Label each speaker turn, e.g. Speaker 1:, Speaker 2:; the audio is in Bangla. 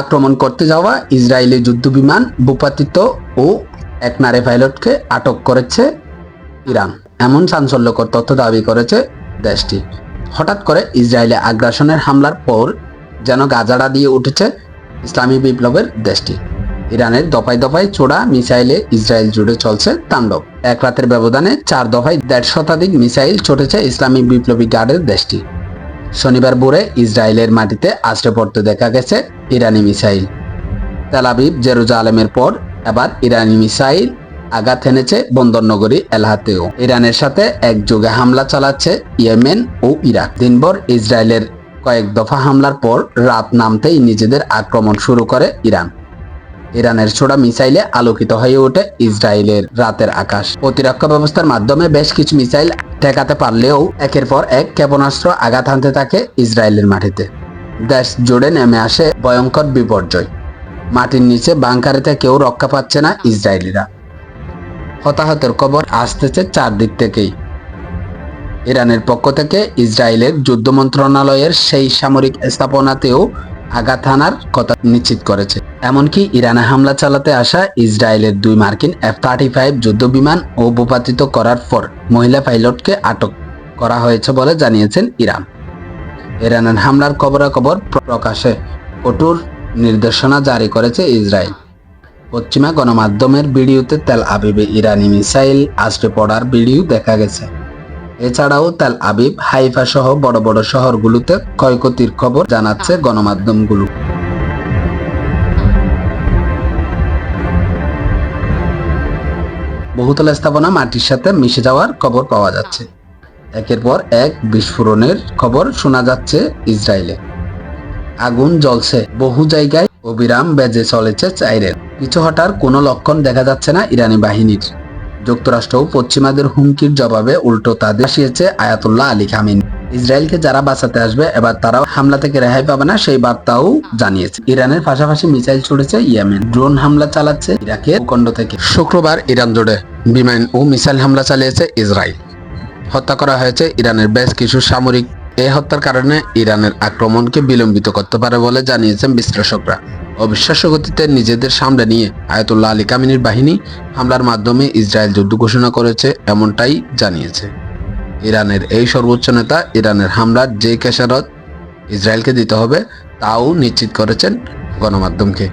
Speaker 1: আক্রমণ করতে যাওয়া ইসরায়েলি যুদ্ধ বিমান ভূপাতিত ও এক নারী পাইলটকে আটক করেছে ইরান। এমন চাঞ্চল্যকর তথ্য দাবি করেছে দেশটি। হঠাৎ করে ইসরায়েলে আগ্রাসনের হামলার পর যেন গাজাড়া দিয়ে উঠেছে ইসলামী বিপ্লবের দেশটি। ইরানের দফায় দফায় চোড়া মিসাইলে ইসরায়েল জুড়ে চলছে তাণ্ডব। এক রাতের ব্যবধানে চার দফায় দেড় শতাধিক মিসাইল ছুটেছে ইসলামী বিপ্লবী গার্ডের দেশটি। শনিবার ভোরে ইসরায়েলের মাটিতে আশ্রে পড়তে দেখা গেছে ইরানি মিসাইল। তেলাবিব জেরুজালেমের পর এবার ইরানি মিসাইল আঘাত এনেছে বন্দরনগরী এলাহাতেও। ইরানের সাথে একযোগে হামলা চালাচ্ছে ইয়েমেন ও ইরাক। দিনভর ইসরায়েলের কয়েক দফা হামলার পর রাত নামতেই নিজেদের আক্রমণ শুরু করে ইরান। ইরানের ছোড়া মিসাইলে আলোকিত হয়ে ওঠে ইসরায়েলের রাতের আকাশ। প্রতিরক্ষা ব্যবস্থার মাধ্যমে বেশ কিছু মিসাইল ঠেকাতে পারলেও একের পর এক ক্ষেপণাস্ত্র আঘাত হানতে থাকে ইসরায়েলের মাটিতে। দেশ জুড়ে নেমে আসে ভয়ঙ্কর বিপর্যয়। মাটির নিচে বাংকারেতে কেউ রক্ষা পাচ্ছে না ইসরায়েলিরা। হতাহতের খবর আসতেছে চারদিক থেকেই। ইরানের পক্ষ থেকে ইসরায়েলের যুদ্ধ মন্ত্রণালয়ের সেই সামরিক স্থাপনাতেও আঘাত হানার কথা নিশ্চিত করেছে। এমনকি ইরানে হামলা চালাতে আসা ইসরায়েলের দুই মার্কিন এফ থার্টি ফাইভ যুদ্ধ বিমান ও ভূপাতিত করার পর মহিলা পাইলটকে আটক করা হয়েছে বলে জানিয়েছেন ইরান। ইরানের হামলার খবরাখবর প্রকাশে কঠোর নির্দেশনা জারি করেছে ইসরায়েল। পশ্চিমা গণমাধ্যমের ভিডিওতে তেল আবিবে ইরানি মিসাইল আশ্রে পড়ার ভিডিও দেখা গেছে। এছাড়াও তেল আবিব, হাইফা সহ বড় বড় শহরগুলোতে ক্ষয়ক্ষতির খবর জানাচ্ছে গণমাধ্যমগুলো। বহুতল স্থাপনা মাটির সাথে মিশে যাওয়ার খবর পাওয়া যাচ্ছে। একের পর এক বিস্ফোরণের খবর শোনা যাচ্ছে ইসরায়েলে। আগুন জ্বলছে। বহু জায়গায় অবিরাম বেজে চলেছে চাইরের পিছু হটার কোনো লক্ষণ দেখা যাচ্ছে না ইরানি বাহিনীর। যুক্তরাষ্ট্র ও পশ্চিমাদের হুমকির জবাবে উল্টো তাদের আসিয়েছে আয়াতুল্লাহ আলী খামিন। ইসরায়েলকে যারা বাঁচাতে আসবে, এবার তারাও হামলা থেকে রেহাই পাবে না, সেই বার্তাও জানিয়েছে। ইরানের পাশাপাশি মিসাইল ছুড়েছে ইয়েমেন। ড্রোন হামলা চালাচ্ছে ইরাকের ভূখণ্ড থেকে। শুক্রবার ইরান জুড়ে বিমান ও মিসাইল হামলা চালিয়েছে ইসরায়েল। হত্যা করা হয়েছে ইরানের বেশ কিছু সামরিক এই হত্যার কারণে ইরানের আক্রমণকে বিলম্বিত করতে পারে বলে জানিয়েছেন বিশ্লেষকরা। অবিশ্বাস্য গতিতে নিজেদের সামনে নিয়ে আয়াতুল্লাহ আলী কামিনীর বাহিনী হামলার মাধ্যমে ইসরায়েল যুদ্ধ ঘোষণা করেছে এমনটাই জানিয়েছে। ইরানের এই সর্বোচ্চ নেতা ইরানের হামলার যে কেসারত ইসরায়েলকে দিতে হবে, তাও নিশ্চিত করেছেন গণমাধ্যমকে।